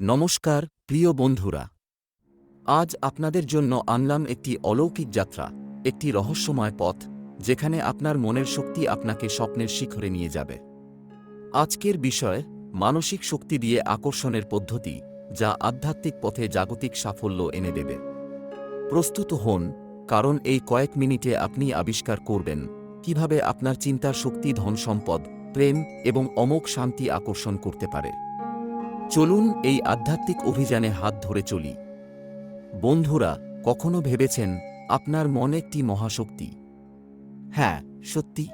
নমস্কার, প্রিয় বন্ধুরা। আজ আপনাদের জন্য আনলাম একটি অলৌকিক যাত্রা, একটি রহস্যময় পথ, যেখানে আপনার মনের শক্তি আপনাকে স্বপ্নের শিখরে নিয়ে যাবে। আজকের বিষয়, মানসিক শক্তি দিয়ে আকর্ষণের পদ্ধতি, যা আধ্যাত্মিক পথে জাগতিক সাফল্য এনে দেবে। প্রস্তুত হন, কারণ এই কয়েক মিনিটে আপনি আবিষ্কার করবেন, কীভাবে আপনার চিন্তার শক্তি ধন সম্পদ প্রেম এবং অমোঘ শান্তি আকর্ষণ করতে পারে। চলুন এই আধ্যাত্মিক অভিযানে হাত ধরে চলি। বন্ধুরা, কখনো ভেবেছেন আপনার মন একটি মহাশক্তি? হ্যাঁ সত্যি।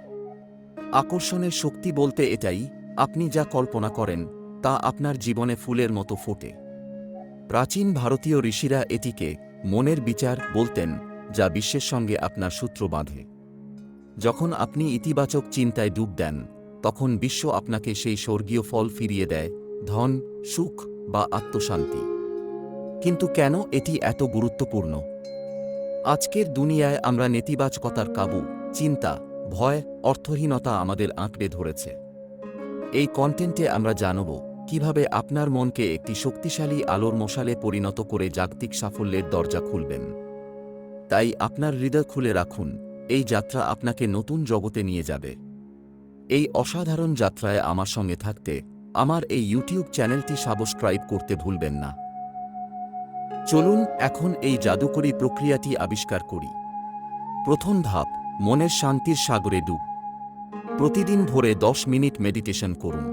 আকর্ষণের শক্তি বলতে এটাই, আপনি যা কল্পনা করেন, তা আপনার জীবনে ফুলের মতো ফোটে। প্রাচীন ভারতীয় ঋষিরা এটিকে মনের বিচার বলতেন, যা বিশ্বের সঙ্গে আপনার সূত্র বাঁধে। যখন আপনি ইতিবাচক চিন্তায় ডুব দেন, তখন বিশ্ব আপনাকে সেই স্বর্গীয় ফল ফিরিয়ে দেয় ধন, সুখ বা আত্মশান্তি। কিন্তু কেন এটি এত গুরুত্বপূর্ণ? আজকের দুনিয়ায় আমরা নেতিবাচকতার কাবু, চিন্তা, ভয়, অর্থহীনতা আমাদের আঁকড়ে ধরেছে। এই কন্টেন্টে আমরা জানব কীভাবে আপনার মনকে একটি শক্তিশালী আলোর মশালে পরিণত করে জাগতিক সাফল্যের দরজা খুলবেন। তাই আপনার হৃদয় খুলে রাখুন, এই যাত্রা আপনাকে নতুন জগতে নিয়ে যাবে। এই অসাধারণ যাত্রায় আমার সঙ্গে থাকতে আমার এই ইউটিউব চ্যানেলটি সাবস্ক্রাইব করতে ভুলবেন না। চলুন এখন এই জাদুকরী প্রক্রিয়াটি আবিষ্কার করি। প্রথম ধাপ, মনের শান্তির সাগরে ডুব। প্রতিদিন ভোরে দশ মিনিট মেডিটেশন করুন।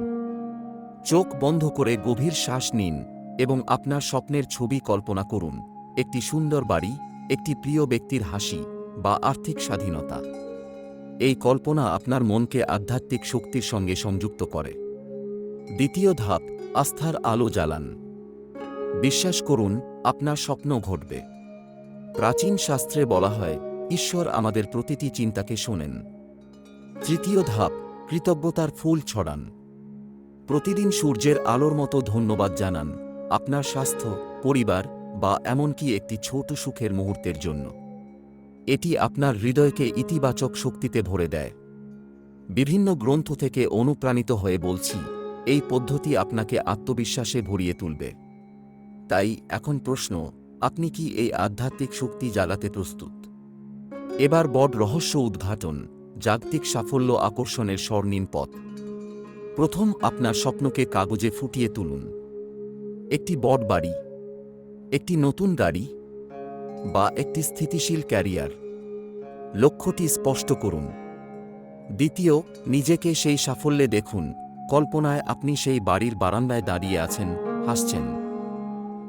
চোখ বন্ধ করে গভীর শ্বাস নিন এবং আপনার স্বপ্নের ছবি কল্পনা করুন। একটি সুন্দর বাড়ি, একটি প্রিয় ব্যক্তির হাসি বা আর্থিক স্বাধীনতা। এই কল্পনা আপনার মনকে আধ্যাত্মিক শক্তির সঙ্গে সংযুক্ত করে। দ্বিতীয় ধাপ, আস্থার আলো জ্বালান। বিশ্বাস করুন, আপনার স্বপ্ন ঘটবে। প্রাচীন শাস্ত্রে বলা হয়, ঈশ্বর আমাদের প্রতিটি চিন্তাকে শোনেন। তৃতীয় ধাপ, কৃতজ্ঞতার ফুল ছড়ান। প্রতিদিন সূর্যের আলোর মতো ধন্যবাদ জানান, আপনার স্বাস্থ্য, পরিবার বা এমনকি একটি ছোট সুখের মুহূর্তের জন্য। এটি আপনার হৃদয়কে ইতিবাচক শক্তিতে ভরে দেয়। বিভিন্ন গ্রন্থ থেকে অনুপ্রাণিত হয়ে বলছি এই পদ্ধতি আপনাকে আত্মবিশ্বাসে ভরিয়ে তুলবে। তাই এখন প্রশ্ন, আপনি কি এই আধ্যাত্মিক শক্তি জ্বালাতে প্রস্তুত? এবার বড রহস্য উদ্ঘাটন জাগতিক সাফল্য আকর্ষণের স্বর্ণীম পথ। প্রথম আপনার স্বপ্নকে কাগজে ফুটিয়ে তুলুন। একটি বড বাড়ি, একটি নতুন গাড়ি, বা একটি স্থিতিশীল ক্যারিয়ার। লক্ষ্যটি স্পষ্ট করুন। দ্বিতীয়, নিজেকে সেই সাফল্যে দেখুন। কল্পনায় আপনি সেই বাড়ির বারান্দায় দাঁড়িয়ে আছেন, হাসছেন।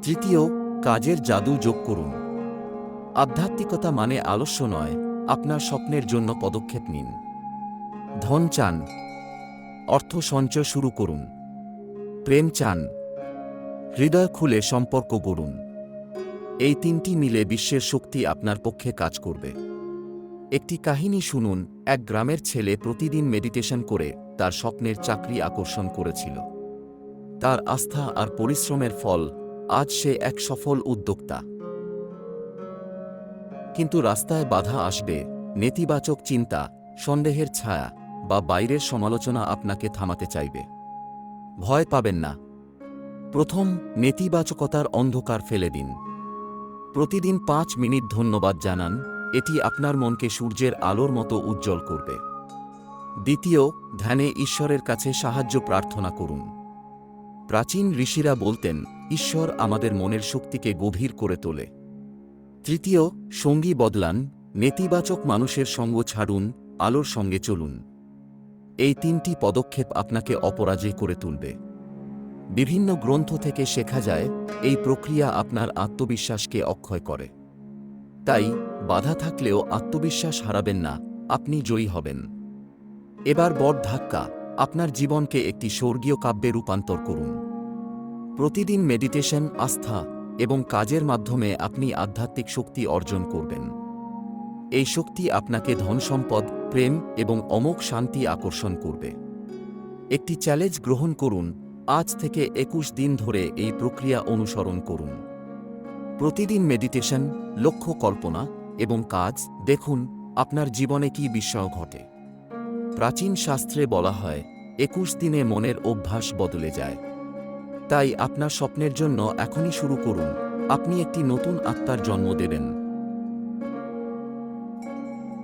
তৃতীয়, কাজের জাদু যোগ করুন। আধ্যাত্মিকতা মানে আলস্য নয়, আপনার স্বপ্নের জন্য পদক্ষেপ নিন। ধন চান, অর্থ সঞ্চয় শুরু করুন। প্রেম চান, হৃদয় খুলে সম্পর্ক গড়ুন। এই তিনটি মিলে বিশ্বের শক্তি আপনার পক্ষে কাজ করবে। একটি কাহিনী শুনুন, এক গ্রামের ছেলে প্রতিদিন মেডিটেশন করে তার স্বপ্নের চাকরি আকর্ষণ করেছিল। তার আস্থা আর পরিশ্রমের ফল আজ সে এক সফল উদ্যোক্তা। কিন্তু রাস্তায় বাধা আসবে, নেতিবাচক চিন্তা, সন্দেহের ছায়া বা বাইরের সমালোচনা আপনাকে থামাতে চাইবে। ভয় পাবেন না। প্রথম, নেতিবাচকতার অন্ধকার ফেলে দিন। প্রতিদিন পাঁচ মিনিট ধন্যবাদ জানান, এটি আপনার মনকে সূর্যের আলোর মতো উজ্জ্বল করবে। দ্বিতীয়, ধ্যানে ঈশ্বরের কাছে সাহায্য প্রার্থনা করুন। প্রাচীন ঋষিরা বলতেন, ঈশ্বর আমাদের মনের শক্তিকে গভীর করে তোলে। তৃতীয়, সঙ্গী বদলান, নেতিবাচক মানুষের সঙ্গ ছাড়ুন, আলোর সঙ্গে চলুন। এই তিনটি পদক্ষেপ আপনাকে অপরাজয় করে তুলবে। বিভিন্ন গ্রন্থ থেকে শেখা যায়, এই প্রক্রিয়া আপনার আত্মবিশ্বাসকে অক্ষয় করে। তাই, বাধা থাকলেও আত্মবিশ্বাস হারাবেন না, আপনি জয়ী হবেন। এবার বড় ধাক্কা, আপনার জীবনকে একটি স্বর্গীয় কাব্যে রূপান্তর করুন। প্রতিদিন মেডিটেশন আস্থা এবং কাজের মাধ্যমে আপনি আধ্যাত্মিক শক্তি অর্জন করবেন। এই শক্তি আপনাকে ধনসম্পদ প্রেম এবং অমোঘ শান্তি আকর্ষণ করবে। একটি চ্যালেঞ্জ গ্রহণ করুন, আজ থেকে একুশ দিন ধরে এই প্রক্রিয়া অনুসরণ করুন। প্রতিদিন মেডিটেশন লক্ষ্য কল্পনা এবং কাজ, দেখুন আপনার জীবনে কি বিস্ময় ঘটে। প্রাচীন শাস্ত্রে বলা হয়, একুশ দিনে মনের অভ্যাস বদলে যায়। তাই আপনার স্বপ্নের জন্য এখনই শুরু করুন। আপনি একটি নতুন আত্মার জন্ম দেবেন।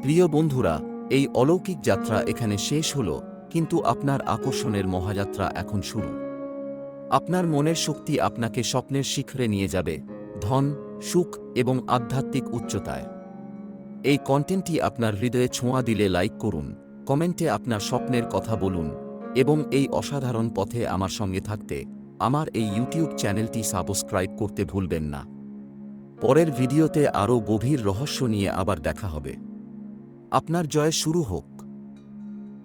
প্রিয় বন্ধুরা, এই অলৌকিক যাত্রা এখানে শেষ হল, কিন্তু আপনার আকর্ষণের মহাযাত্রা এখন শুরু। আপনার মনের শক্তি আপনাকে স্বপ্নের শিখরে নিয়ে যাবে, ধন, সুখ এবং আধ্যাত্মিক উচ্চতায়। এই কন্টেন্টটি আপনার হৃদয়ে ছোঁয়া দিলে লাইক করুন। কমেন্টে আপনার স্বপ্নের কথা বলুন এবং এই অসাধারণ পথে আমার সঙ্গে থাকতে আমার এই ইউটিউব চ্যানেলটি সাবস্ক্রাইব করতে ভুলবেন না। পরের ভিডিওতে আরও গভীর রহস্য নিয়ে আবার দেখা হবে। আপনার জয় শুরু হোক।